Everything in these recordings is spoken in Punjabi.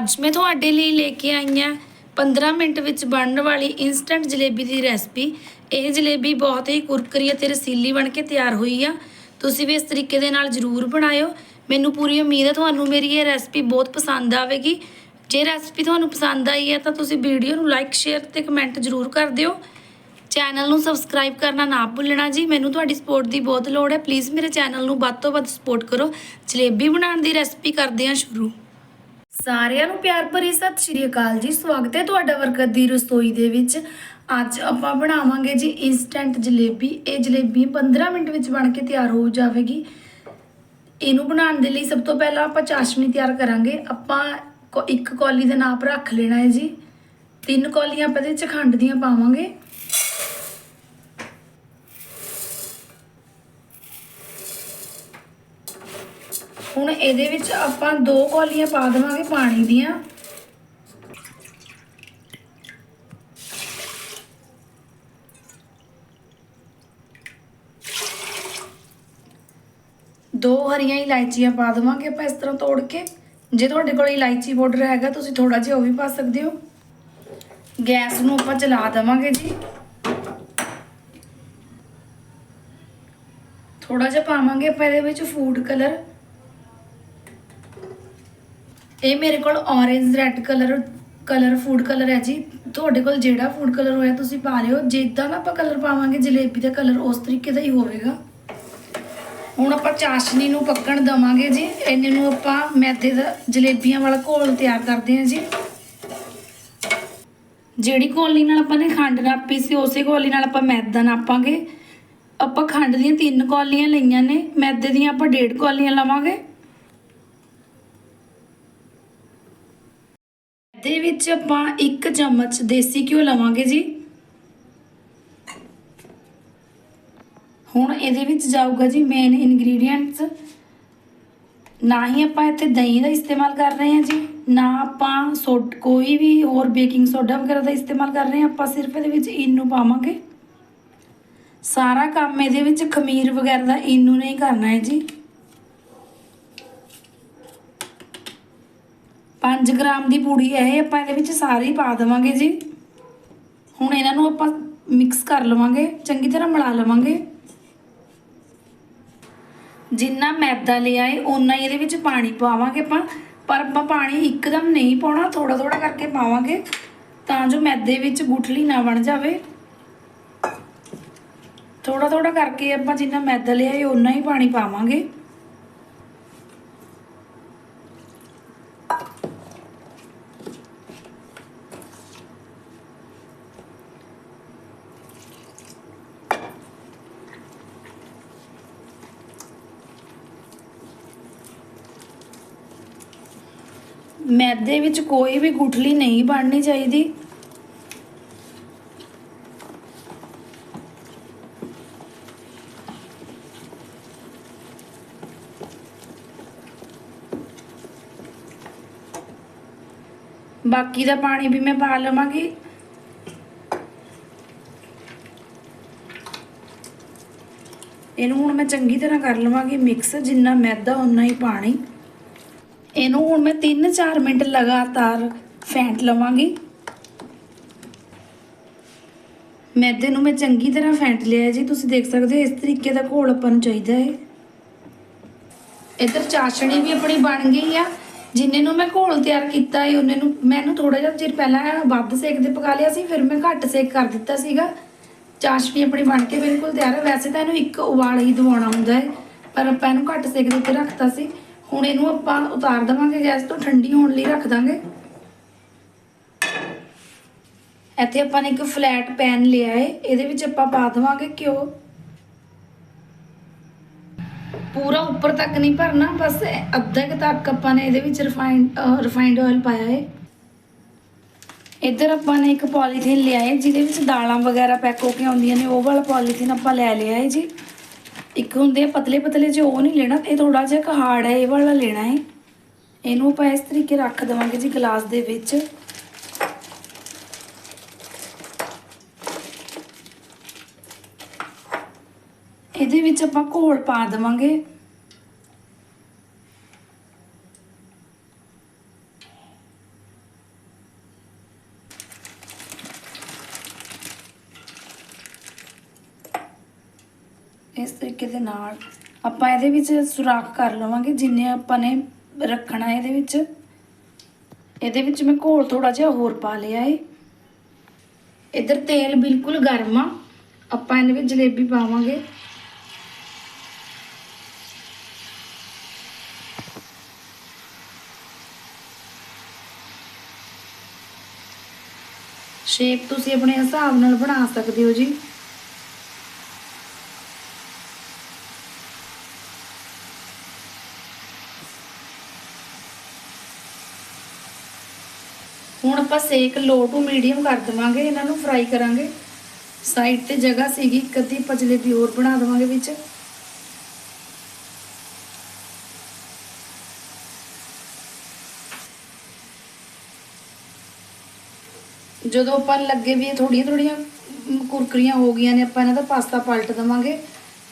ਅੱਜ ਮੈਂ ਤੁਹਾਡੇ ਲਈ ਲੈ ਕੇ ਆਈ ਹਾਂ 15 ਮਿੰਟ ਵਿੱਚ ਬਣਨ ਵਾਲੀ ਇਨਸਟੈਂਟ ਜਲੇਬੀ ਦੀ ਰੈਸਪੀ ਇਹ ਜਲੇਬੀ ਬਹੁਤ ਹੀ ਕੁਰਕਰੀ ਅਤੇ ਰਸੀਲੀ ਬਣ ਕੇ ਤਿਆਰ ਹੋਈ ਆ। ਤੁਸੀਂ ਵੀ ਇਸ ਤਰੀਕੇ ਦੇ ਨਾਲ ਜ਼ਰੂਰ ਬਣਾਇਓ। ਮੈਨੂੰ ਪੂਰੀ ਉਮੀਦ ਹੈ ਤੁਹਾਨੂੰ ਮੇਰੀ ਇਹ ਰੈਸਪੀ ਬਹੁਤ ਪਸੰਦ ਆਵੇਗੀ। ਜੇ ਰੈਸਪੀ ਤੁਹਾਨੂੰ ਪਸੰਦ ਆਈ ਹੈ ਤਾਂ ਤੁਸੀਂ ਵੀਡੀਓ ਨੂੰ ਲਾਈਕ ਸ਼ੇਅਰ ਤੇ ਕਮੈਂਟ ਜ਼ਰੂਰ ਕਰ ਦਿਓ। ਚੈਨਲ ਨੂੰ ਸਬਸਕ੍ਰਾਈਬ ਕਰਨਾ ਨਾ ਭੁੱਲਣਾ ਜੀ। ਮੈਨੂੰ ਤੁਹਾਡੀ ਸਪੋਰਟ ਦੀ ਬਹੁਤ ਲੋੜ ਹੈ। ਪਲੀਜ਼ ਮੇਰੇ ਚੈਨਲ ਨੂੰ ਵੱਧ ਤੋਂ ਵੱਧ ਸਪੋਰਟ ਕਰੋ। ਜਲੇਬੀ ਬਣਾਉਣ ਦੀ ਰੈਸਪੀ ਕਰਦੇ ਹਾਂ ਸ਼ੁਰੂ। ਸਾਰਿਆਂ ਨੂੰ ਪਿਆਰ ਭਰੀ ਸਤਿ ਸ਼੍ਰੀ ਅਕਾਲ ਜੀ। ਸਵਾਗਤ ਹੈ ਤੁਹਾਡਾ ਵਰਕਤ ਦੀ ਰਸੋਈ ਦੇ ਵਿੱਚ। ਅੱਜ ਆਪਾਂ ਬਣਾਵਾਂਗੇ ਜੀ ਇਨਸਟੈਂਟ ਜਲੇਬੀ। ਇਹ ਜਲੇਬੀ 15 ਮਿੰਟ ਵਿੱਚ ਬਣ ਕੇ ਤਿਆਰ ਹੋ ਜਾਵੇਗੀ। ਇਹਨੂੰ ਬਣਾਉਣ ਦੇ ਲਈ ਸਭ ਤੋਂ ਪਹਿਲਾਂ ਆਪਾਂ ਚਾਸ਼ਨੀ ਤਿਆਰ ਕਰਾਂਗੇ। ਆਪਾਂ ਕੋ- ਇੱਕ ਕੌਲੀ ਦਾ ਨਾਪ ਰੱਖ ਲੈਣਾ ਹੈ ਜੀ। ਤਿੰਨ ਕੌਲੀਆਂ ਆਪਾਂ ਦੇ ਵਿੱਚ ਖੰਡ ਦੀਆਂ ਪਾਵਾਂਗੇ। ਹੁਣ ਇਹਦੇ ਵਿੱਚ ਆਪਾਂ ਦੋ ਕੌਲੀਆਂ ਪਾ ਦੇਵਾਂਗੇ ਪਾਣੀ ਦੀਆਂ। ਦੋ ਹਰੀਆਂ ਇਲਾਇਚੀਆਂ ਪਾ ਦੇਵਾਂਗੇ ਆਪਾਂ ਇਸ ਤਰ੍ਹਾਂ ਤੋੜ ਕੇ। ਜੇ ਤੁਹਾਡੇ ਕੋਲ ਇਲਾਇਚੀ ਪਾਊਡਰ ਹੈਗਾ, ਤੁਸੀਂ ਥੋੜਾ ਜਿਹਾ ਉਹ ਵੀ ਪਾ ਸਕਦੇ ਹੋ। ਗੈਸ ਨੂੰ ਆਪਾਂ ਚਲਾ ਦੇਵਾਂਗੇ ਜੀ। ਥੋੜਾ ਜਿਹਾ ਪਾਵਾਂਗੇ ਆਪਾਂ ਇਹਦੇ ਵਿੱਚ ਫੂਡ ਕਲਰ ਇਹ ਮੇਰੇ ਕੋਲ orange red colour colour food colour ਹੈ ਜੀ। ਤੁਹਾਡੇ ਕੋਲ ਜਿਹੜਾ ਫੂਡ ਕਲਰ ਹੋਇਆ ਤੁਸੀਂ ਪਾ ਲਿਓ ਜਿੱਦਾਂ ਦਾ ਆਪਾਂ ਕਲਰ ਪਾਵਾਂਗੇ, ਜਲੇਬੀ ਦਾ ਕਲਰ ਉਸ ਤਰੀਕੇ ਦਾ ਹੀ ਹੋਵੇਗਾ। ਹੁਣ ਆਪਾਂ ਚਾਸ਼ਨੀ ਨੂੰ ਪੱਕਣ ਦਵਾਂਗੇ ਜੀ। ਇਹਨੇ ਨੂੰ ਆਪਾਂ ਮੈਦੇ ਦਾ, ਜਲੇਬੀਆਂ ਵਾਲਾ ਘੋਲ ਤਿਆਰ ਕਰਦੇ ਹਾਂ ਜੀ। ਜਿਹੜੀ ਕੋਲੀ ਨਾਲ ਆਪਾਂ ਨੇ ਖੰਡ ਨਾਪੀ ਸੀ, ਉਸੇ ਕੋਲੀ ਨਾਲ ਆਪਾਂ ਮੈਦਾ ਨਾਪਾਂਗੇ। ਆਪਾਂ ਖੰਡ ਦੀਆਂ ਤਿੰਨ ਕੋਲੀਆਂ ਲਈਆਂ ਨੇ। ਮੈਦੇ ਦੀਆਂ ਆਪਾਂ ਡੇਢ ਕੌਲੀਆਂ ਲਵਾਂਗੇ। ਇਹਦੇ ਵਿੱਚ ਆਪਾਂ 1 ਚਮਚ ਦੇਸੀ ਘਿਓ ਲਵਾਂਗੇ ਜੀ। ਹੁਣ ਇਹਦੇ ਵਿੱਚ ਜਾਊਗਾ ਜੀ ਮੇਨ ਇਨਗਰੀਡੀਅੰਟਸ ਨਾ ਹੀ ਆਪਾਂ ਇੱਥੇ ਦਹੀਂ ਦਾ ਇਸਤੇਮਾਲ ਕਰ ਰਹੇ ਹਾਂ ਜੀ, ਨਾ ਆਪਾਂ ਸੋਡ, ਕੋਈ ਵੀ ਹੋਰ ਬੇਕਿੰਗ ਸੋਡਾ ਵਗੈਰਾ ਦਾ ਇਸਤੇਮਾਲ ਕਰ ਰਹੇ ਹਾਂ, ਆਪਾਂ ਸਿਰਫ ਇਹਦੇ ਵਿੱਚ ਇਨੂ ਪਾਵਾਂਗੇ। ਸਾਰਾ ਕੰਮ ਇਹਦੇ ਵਿੱਚ ਖਮੀਰ ਵਗੈਰਾ ਦਾ ਇਨੂ ਨਹੀਂ ਕਰਨਾ ਹੈ ਜੀ। 5 ਗ੍ਰਾਮ ਦੀ ਪੂੜੀ ਹੈ ਇਹ, ਆਪਾਂ ਇਹਦੇ ਵਿੱਚ ਸਾਰੇ ਹੀ ਪਾ ਦੇਵਾਂਗੇ ਜੀ। ਹੁਣ ਇਹਨਾਂ ਨੂੰ ਆਪਾਂ ਮਿਕਸ ਕਰ ਲਵਾਂਗੇ, ਚੰਗੀ ਤਰ੍ਹਾਂ ਮਿਲਾ ਲਵਾਂਗੇ। ਜਿੰਨਾ ਮੈਦਾ ਲਿਆ ਏ, ਓਨਾ ਹੀ ਇਹਦੇ ਵਿੱਚ ਪਾਣੀ ਪਾਵਾਂਗੇ ਆਪਾਂ। ਪਰ ਆਪਾਂ ਪਾਣੀ ਇੱਕਦਮ ਨਹੀਂ ਪਾਉਣਾ ਥੋੜਾ ਥੋੜਾ ਕਰਕੇ ਪਾਵਾਂਗੇ, ਤਾਂ ਜੋ ਮੈਦੇ ਵਿੱਚ ਗੁਠਲੀ ਨਾ ਬਣ ਜਾਵੇ। ਥੋੜਾ ਥੋੜਾ ਕਰਕੇ ਆਪਾਂ ਜਿੰਨਾ ਮੈਦਾ ਲਿਆ ਏ, ਓਨਾ ਹੀ ਪਾਣੀ ਪਾਵਾਂਗੇ। ਮੈਦੇ ਵਿੱਚ ਕੋਈ ਵੀ ਗੁਠਲੀ ਨਹੀਂ ਬਣਨੀ ਚਾਹੀਦੀ। ਬਾਕੀ ਦਾ ਪਾਣੀ ਵੀ ਮੈਂ ਪਾ ਲਵਾਂਗੀ। ਇਹਨੂੰ ਹੁਣ ਮੈਂ ਚੰਗੀ ਤਰ੍ਹਾਂ ਕਰ ਲਵਾਂਗੀ ਮਿਕਸ, ਜਿੰਨਾ ਮੈਦਾ ਉਨਾ ਹੀ ਪਾਣੀ। ਇਹਨੂੰ ਹੁਣ ਮੈਂ 3-4 ਮਿੰਟ ਲਗਾਤਾਰ ਫੈਂਟ ਲਵਾਂਗੀ। ਮੈਦੇ ਨੂੰ ਮੈਂ ਚੰਗੀ ਤਰ੍ਹਾਂ ਫੈਂਟ ਲਿਆ ਜੀ। ਤੁਸੀਂ ਦੇਖ ਸਕਦੇ ਹੋ, ਇਸ ਤਰੀਕੇ ਦਾ ਘੋਲ ਆਪਾਂ ਨੂੰ ਚਾਹੀਦਾ ਹੈ। ਇੱਧਰ ਚਾਸ਼ਣੀ ਵੀ ਆਪਣੀ ਬਣ ਗਈ ਆ। ਜਿੰਨੇ ਨੂੰ ਮੈਂ ਘੋਲ ਤਿਆਰ ਕੀਤਾ ਹੈ ਉਹਨੇ ਨੂੰ ਮੈਨੂੰ ਥੋੜਾ ਜਿਹਾ ਚਿਰ ਪਹਿਲਾਂ ਵੱਧ ਸੇਕ ਤੇ ਪਕਾ ਲਿਆ ਸੀ, ਫਿਰ ਮੈਂ ਘੱਟ ਸੇਕ ਕਰ ਦਿੱਤਾ ਸੀਗਾ। ਚਾਸ਼ਣੀ ਆਪਣੀ ਬਣ ਕੇ ਬਿਲਕੁਲ ਤਿਆਰ ਹੈ। ਵੈਸੇ ਤਾਂ ਇਹਨੂੰ ਇੱਕ ਉਬਾਲ ਹੀ ਦਵਾਉਣਾ ਹੁੰਦਾ ਹੈ, ਪਰ ਆਪਾਂ ਇਹਨੂੰ ਘੱਟ ਸੇਕ ਦੇ ਉੱਤੇ ਰੱਖਤਾ ਸੀ। ਹੁਣ ਇਹਨੂੰ ਆਪਾਂ ਉਤਾਰ ਦੇਵਾਂਗੇ ਗੈਸ ਤੋਂ, ਠੰਡੀ ਹੋਣ ਲਈ ਰੱਖ ਦਾਂਗੇ। ਇੱਥੇ ਆਪਾਂ ਨੇ ਇੱਕ ਫਲੈਟ ਪੈਨ ਲਿਆ ਹੈ ਇਹਦੇ ਵਿੱਚ ਆਪਾਂ ਪਾ ਦੇਵਾਂਗੇ ਘਿਓ। ਪੂਰਾ ਉੱਪਰ ਤੱਕ ਨਹੀਂ ਭਰਨਾ, ਬਸ ਅੱਧਾ ਕੁ ਤੱਕ ਆਪਾਂ ਨੇ ਇਹਦੇ ਵਿੱਚ ਰਿਫਾਈਨਡ ਰਿਫਾਈਨਡ ਆਇਲ ਪਾਇਆ ਹੈ ਇੱਧਰ ਆਪਾਂ ਨੇ ਇੱਕ ਪੋਲੀਥੀਨ ਲਿਆ ਹੈ ਜਿਹਦੇ ਵਿੱਚ ਦਾਲਾਂ ਵਗੈਰਾ ਪੈਕ ਹੋ ਕੇ ਆਉਂਦੀਆਂ ਨੇ, ਉਹ ਵਾਲਾ ਪੋਲੀਥੀਨ ਆਪਾਂ ਲੈ ਲਿਆ ਹੈ ਜੀ। ਇੱਕ ਹੁੰਦੇ ਆ ਪਤਲੇ ਪਤਲੇ ਜੇ ਉਹ ਨਹੀਂ ਲੈਣਾ ਇਹ ਥੋੜਾ ਜਿਹਾ ਕਹਾੜ ਹੈ, ਇਹ ਵਾਲਾ ਲੈਣਾ ਹੈ। ਇਹਨੂੰ ਆਪਾਂ ਇਸ ਤਰੀਕੇ ਰੱਖ ਦੇਵਾਂਗੇ ਜੀ ਗਲਾਸ ਦੇ ਵਿੱਚ। ਇਹਦੇ ਵਿੱਚ ਆਪਾਂ ਘੋਲ ਪਾ ਦੇਵਾਂਗੇ ਇਸ ਤਰੀਕੇ ਦੇ ਨਾਲ ਆਪਾਂ ਇਹਦੇ ਵਿੱਚ ਸੁਰਾਖ ਕਰ ਲਵਾਂਗੇ, ਜਿੰਨੇ ਆਪਾਂ ਨੇ ਰੱਖਣਾ ਇਹਦੇ ਵਿੱਚ। ਇਹਦੇ ਵਿੱਚ ਮੈਂ ਘੋਲ ਥੋੜਾ ਜਿਹਾ ਹੋਰ ਪਾ ਲਿਆ ਏ। ਇੱਧਰ ਤੇਲ ਬਿਲਕੁਲ ਗਰਮ ਆ। ਆਪਾਂ ਇਹਦੇ ਵਿੱਚ ਜਲੇਬੀ ਪਾਵਾਂਗੇ। ਸ਼ੇਪ ਤੁਸੀਂ ਆਪਣੇ ਹਿਸਾਬ ਨਾਲ ਬਣਾ ਸਕਦੇ ਹੋ ਜੀ ਹੁਣ ਆਪਾਂ ਸੇਕ ਲੋ ਟੂ ਮੀਡੀਅਮ ਕਰ ਦੇਵਾਂਗੇ, ਇਹਨਾਂ ਨੂੰ ਫਰਾਈ ਕਰਾਂਗੇ। ਸਾਈਡ ਤੇ ਜਗ੍ਹਾ ਸੀਗੀ, ਇੱਕ ਅੱਧੀ ਆਪਾਂ ਜਲੇਬੀ ਹੋਰ ਬਣਾ ਦੇਵਾਂਗੇ ਵਿੱਚ। ਜਦੋਂ ਆਪਾਂ ਲੱਗੇ ਵੀ ਥੋੜੀਆਂ ਥੋੜੀਆਂ ਕੁਰਕਰੀਆਂ ਹੋ ਗਈਆਂ ਨੇ, ਆਪਾਂ ਇਹਨਾਂ ਦਾ ਪਾਸਤਾ ਪਲਟ ਦੇਵਾਂਗੇ।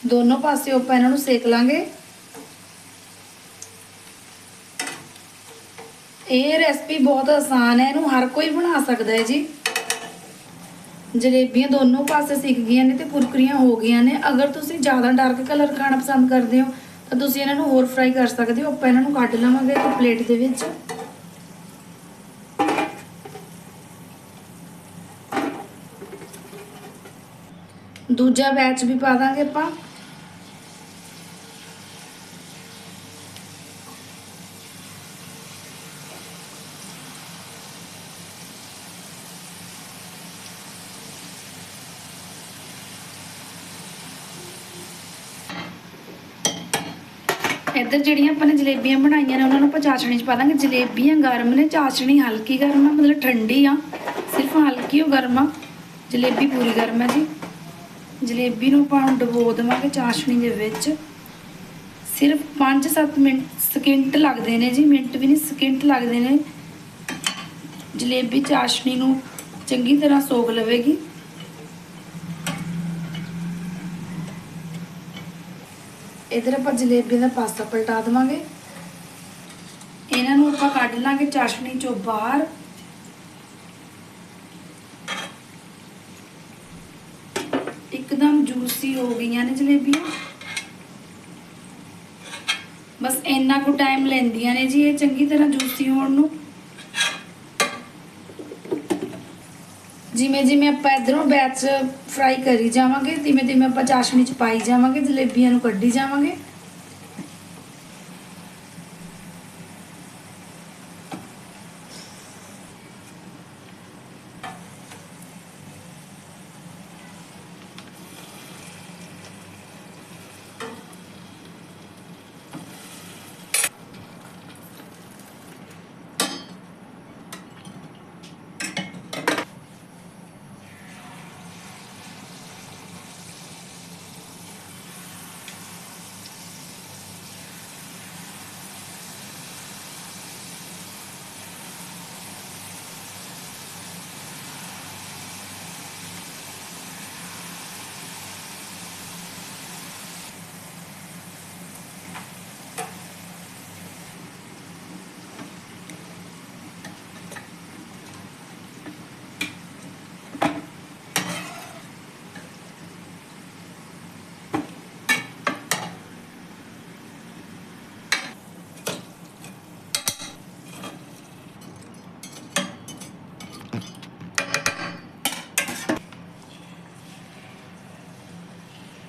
ਦੋਨੋਂ ਪਾਸੇ ਆਪਾਂ ਇਹਨਾਂ ਨੂੰ ਸੇਕ ਲਾਂਗੇ। ਇਹ ਰੈਸਪੀ ਬਹੁਤ ਆਸਾਨ ਹੈ, ਇਹਨੂੰ ਹਰ ਕੋਈ ਬਣਾ ਸਕਦਾ ਹੈ ਜੀ। ਜਲੇਬੀਆਂ ਦੋਨੋਂ ਪਾਸੇ ਸਿੱਕ ਗਈਆਂ ਨੇ ਤੇ ਕੁਰਕਰੀਆਂ ਹੋ ਗਈਆਂ ਨੇ। ਅਗਰ ਤੁਸੀਂ ਜ਼ਿਆਦਾ ਡਾਰਕ ਕਲਰ ਖਾਣਾ ਪਸੰਦ ਕਰਦੇ ਹੋ, ਤਾਂ ਤੁਸੀਂ ਇਹਨਾਂ ਨੂੰ ਹੋਰ ਫਰਾਈ ਕਰ ਸਕਦੇ ਹੋ। ਆਪਾਂ ਇਹਨਾਂ ਨੂੰ ਕੱਢ ਲਵਾਂਗੇ ਇੱਕ ਪਲੇਟ ਦੇ ਵਿੱਚ। ਦੂਜਾ ਬੈਚ ਵੀ ਪਾ ਦਾਂਗੇ ਆਪਾਂ। ਇੱਧਰ ਜਿਹੜੀਆਂ ਆਪਾਂ ਨੇ ਜਲੇਬੀਆਂ ਬਣਾਈਆਂ ਨੇ, ਉਹਨਾਂ ਨੂੰ ਆਪਾਂ ਚਾਸ਼ਣੀ 'ਚ ਪਾ ਦਾਂਗੇ। ਜਲੇਬੀਆਂ ਗਰਮ ਨੇ, ਚਾਸ਼ਣੀ ਹਲਕੀ ਗਰਮ ਆ, ਮਤਲਬ ਠੰਡੀ ਆ। ਸਿਰਫ ਹਲਕੀ ਉਹ ਗਰਮ ਆ। ਜਲੇਬੀ ਪੂਰੀ ਗਰਮ ਹੈ ਜੀ। ਜਲੇਬੀ ਨੂੰ ਆਪਾਂ ਡਬੋ ਦੇਵਾਂਗੇ ਚਾਸ਼ਣੀ ਦੇ ਵਿੱਚ। ਸਿਰਫ 5-7 ਮਿੰਟ ਸਕਿੰਟ ਲੱਗਦੇ ਨੇ ਜੀ, ਮਿੰਟ ਵੀ ਨਹੀਂ, ਸਕਿੰਟ ਲੱਗਦੇ ਨੇ। ਜਲੇਬੀ ਚਾਸ਼ਣੀ ਨੂੰ ਚੰਗੀ ਤਰ੍ਹਾਂ ਸੋਖ ਲਵੇਗੀ। ਇਧਰ ਆਪਾਂ ਜਲੇਬੀਆਂ ਦਾ ਪਾਸਤਾ ਪਲਟਾ ਦੇਵਾਂਗੇ। ਇਹਨਾਂ ਨੂੰ ਆਪਾਂ ਕੱਢ ਲਾਂਗੇ ਚਾਸ਼ਣੀ ਚੋਂ ਬਾਹਰ। ਇੱਕਦਮ ਜੂਸੀ ਹੋ ਗਈਆਂ ਨੇ ਜਲੇਬੀਆਂ। ਬਸ ਇੰਨਾ ਕੁ ਟਾਈਮ ਲੈਂਦੀਆਂ ਨੇ ਜੀ, ਇਹ ਚੰਗੀ ਤਰ੍ਹਾਂ ਜੂਸੀ ਹੋਣ ਨੂੰ। ਜਿਵੇਂ ਜਿਵੇਂ ਆਪਾਂ ਇਧਰੋਂ ਬੈਚ ਫਰਾਈ ਕਰੀ ਜਾਵਾਂਗੇ ਧੀਮੇ ਧੀਮੇ ਆਪਾਂ ਚਾਸ਼ਣੀ ਚ ਪਾਈ ਜਾਵਾਂਗੇ, ਜਲੇਬੀਆਂ ਨੂੰ ਕੱਢੀ ਜਾਵਾਂਗੇ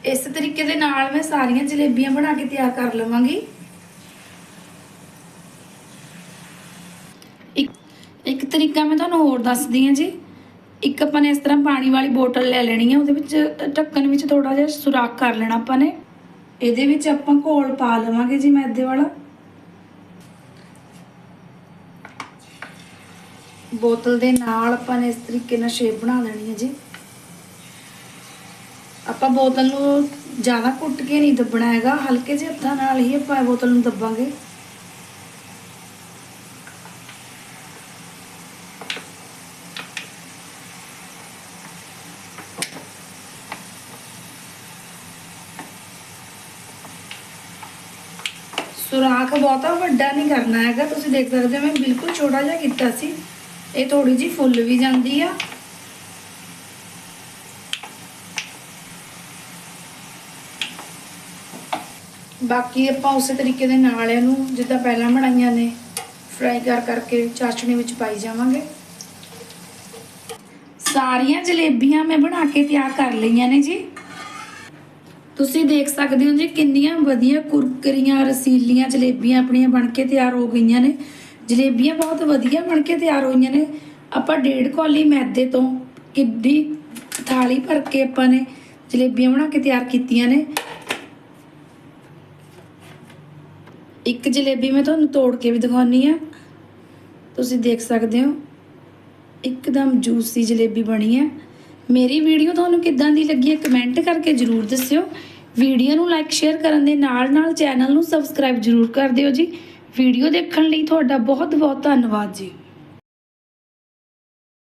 ਇਸ ਤਰੀਕੇ ਦੇ ਨਾਲ ਮੈਂ ਸਾਰੀਆਂ ਜਲੇਬੀਆਂ ਬਣਾ ਕੇ ਤਿਆਰ ਕਰ ਲਵਾਂਗੀ। ਇੱਕ ਇੱਕ ਤਰੀਕਾ ਮੈਂ ਤੁਹਾਨੂੰ ਹੋਰ ਦੱਸਦੀ ਹਾਂ ਜੀ। ਇੱਕ ਆਪਾਂ ਨੇ ਇਸ ਤਰ੍ਹਾਂ ਪਾਣੀ ਵਾਲੀ ਬੋਤਲ ਲੈ ਲੈਣੀ ਹੈ ਉਹਦੇ ਵਿੱਚ ਢੱਕਣ ਵਿੱਚ ਥੋੜਾ ਜਿਹਾ ਸੁਰਾਖ ਕਰ ਲੈਣਾ ਆਪਾਂ ਨੇ। ਇਹਦੇ ਵਿੱਚ ਆਪਾਂ ਘੋਲ ਪਾ ਲਵਾਂਗੇ ਜੀ ਮੈਦੇ ਵਾਲਾ। ਬੋਤਲ ਦੇ ਨਾਲ ਆਪਾਂ ਨੇ ਇਸ ਤਰੀਕੇ ਨਾਲ ਸ਼ੇਪ ਬਣਾ ਲੈਣੀ ਹੈ ਜੀ। ਆਪਾਂ ਬੋਤਲ ਨੂੰ ਜ਼ਿਆਦਾ ਕੁੱਟ ਕੇ ਨਹੀਂ ਦੱਬਣਾ ਹੈਗਾ, ਹਲਕੇ ਜਿਹੇ ਹੱਥਾਂ ਨਾਲ ਹੀ ਆਪਾਂ ਬੋਤਲ ਨੂੰ ਦੱਬਾਂਗੇ। ਸੁਰਾਖ ਬਹੁਤਾ ਵੱਡਾ ਨਹੀਂ ਕਰਨਾ ਹੈਗਾ, ਤੁਸੀਂ ਦੇਖ ਸਕਦੇ ਹੋ ਮੈਂ ਬਿਲਕੁਲ ਛੋਟਾ ਜਿਹਾ ਕੀਤਾ ਸੀ। ਇਹ ਥੋੜੀ ਜੀ ਫੁੱਲ ਵੀ ਜਾਂਦੀ ਆ। ਬਾਕੀ ਆਪਾਂ ਉਸੇ ਤਰੀਕੇ ਦੇ ਨਾਲ ਇਹਨੂੰ ਜਿੱਦਾਂ ਪਹਿਲਾਂ ਬਣਾਈਆਂ ਨੇ ਫਰਾਈ ਕਰ ਕਰਕੇ ਚਾਸ਼ਣੀ ਵਿੱਚ ਪਾਈ ਜਾਵਾਂਗੇ। ਸਾਰੀਆਂ ਜਲੇਬੀਆਂ ਮੈਂ ਬਣਾ ਕੇ ਤਿਆਰ ਕਰ ਲਈਆਂ ਨੇ ਜੀ। ਤੁਸੀਂ ਦੇਖ ਸਕਦੇ ਹੋ ਜੀ ਕਿੰਨੀਆਂ ਵਧੀਆ ਕੁਰਕਰੀਆਂ, ਰਸੀਲੀਆਂ ਜਲੇਬੀਆਂ ਆਪਣੀਆਂ ਬਣ ਕੇ ਤਿਆਰ ਹੋ ਗਈਆਂ ਨੇ। ਜਲੇਬੀਆਂ ਬਹੁਤ ਵਧੀਆ ਬਣ ਕੇ ਤਿਆਰ ਹੋਈਆਂ ਨੇ। ਆਪਾਂ ਡੇਢ ਕੌਲੀ ਮੈਦੇ ਤੋਂ ਕਿੱਡੀ ਥਾਲੀ ਭਰ ਕੇ ਆਪਾਂ ਨੇ ਜਲੇਬੀਆਂ ਬਣਾ ਕੇ ਤਿਆਰ ਕੀਤੀਆਂ ਨੇ। ਇੱਕ ਜਲੇਬੀ ਮੈਂ ਤੁਹਾਨੂੰ ਤੋੜ ਕੇ ਵੀ ਦਿਖਾਉਣੀ ਆ। ਤੁਸੀਂ ਦੇਖ ਸਕਦੇ ਹੋ, ਇੱਕਦਮ ਜੂਸੀ ਜਲੇਬੀ ਬਣੀ ਹੈ ਮੇਰੀ ਵੀਡੀਓ ਤੁਹਾਨੂੰ ਕਿੱਦਾਂ ਦੀ ਲੱਗੀ ਹੈ ਕਮੈਂਟ ਕਰਕੇ ਜਰੂਰ ਦੱਸਿਓ। ਵੀਡੀਓ ਨੂੰ ਲਾਈਕ ਸ਼ੇਅਰ ਕਰਨ ਦੇ ਨਾਲ ਨਾਲ ਚੈਨਲ ਨੂੰ ਸਬਸਕ੍ਰਾਈਬ ਜਰੂਰ ਕਰ ਦਿਓ ਜੀ। ਵੀਡੀਓ ਦੇਖਣ ਲਈ ਤੁਹਾਡਾ ਬਹੁਤ ਬਹੁਤ ਧੰਨਵਾਦ ਜੀ।